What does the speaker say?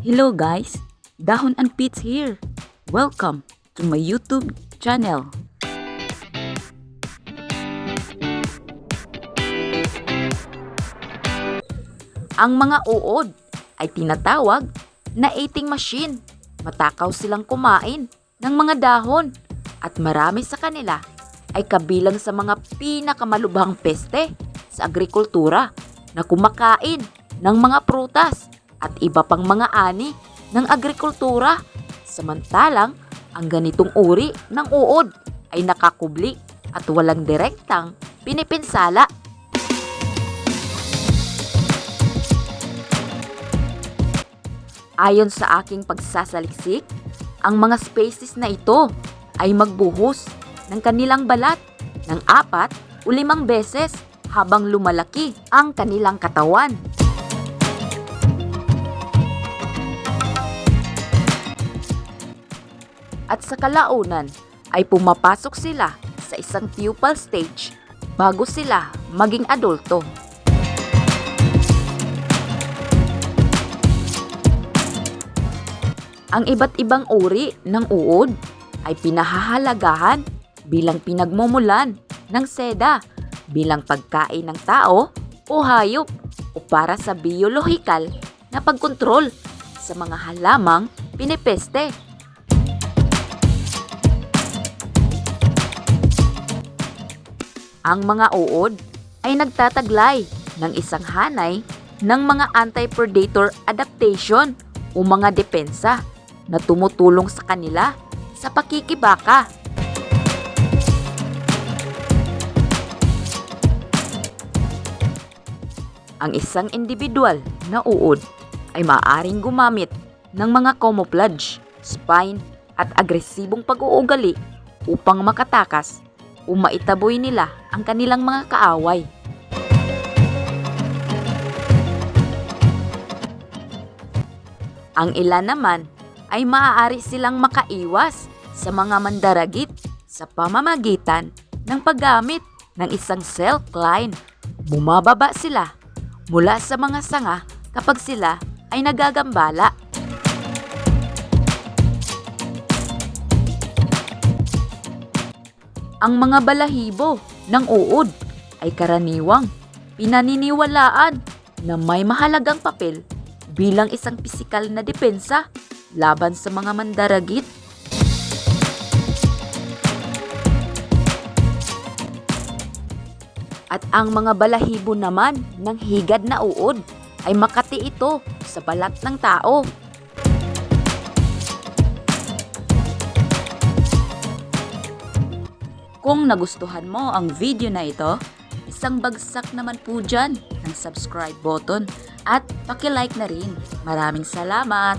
Hello guys, Dahon and Pits here. Welcome to my YouTube channel. Ang mga uod ay tinatawag na eating machine. Matakaw silang kumain ng mga dahon at marami sa kanila ay kabilang sa mga pinakamalubhang peste sa agrikultura na kumakain ng mga prutas at iba pang mga ani ng agrikultura. Samantalang ang ganitong uri ng uod ay nakakubli at walang direktang pinipinsala Ayon sa aking pagsasaliksik, ang mga species na ito ay magbuhos ng kanilang balat ng apat o limang beses habang lumalaki ang kanilang katawan. At sa kalaunan ay pumapasok sila sa isang pupal stage bago sila maging adulto. Ang iba't ibang uri ng uod ay pinahahalagahan bilang pinagmumulan ng seda, bilang pagkain ng tao o hayop o para sa biolohikal na pagkontrol sa mga halamang pinipeste. Ang mga uod ay nagtataglay ng isang hanay ng mga anti-predator adaptation o mga depensa na tumutulong sa kanila sa pakikibaka. Ang isang individual na uod ay maaaring gumamit ng mga camouflage, spine at agresibong pag-uugali upang makatakas o maitaboy nila ang kanilang mga kaaway. Ang ilan naman ay maaari silang makaiwas sa mga mandaragit sa pamamagitan ng paggamit ng isang silk line. Bumababa sila mula sa mga sanga kapag sila ay nagagambala. Ang mga balahibo ng uod ay karaniwang pinaniniwalaan na may mahalagang papel bilang isang pisikal na depensa laban sa mga mandaragit. At ang mga balahibo naman ng higad na uod ay makati ito sa balat ng tao. Kung nagustuhan mo ang video na ito, isang bagsak naman po dyan ng subscribe button at pakilike na rin. Maraming salamat!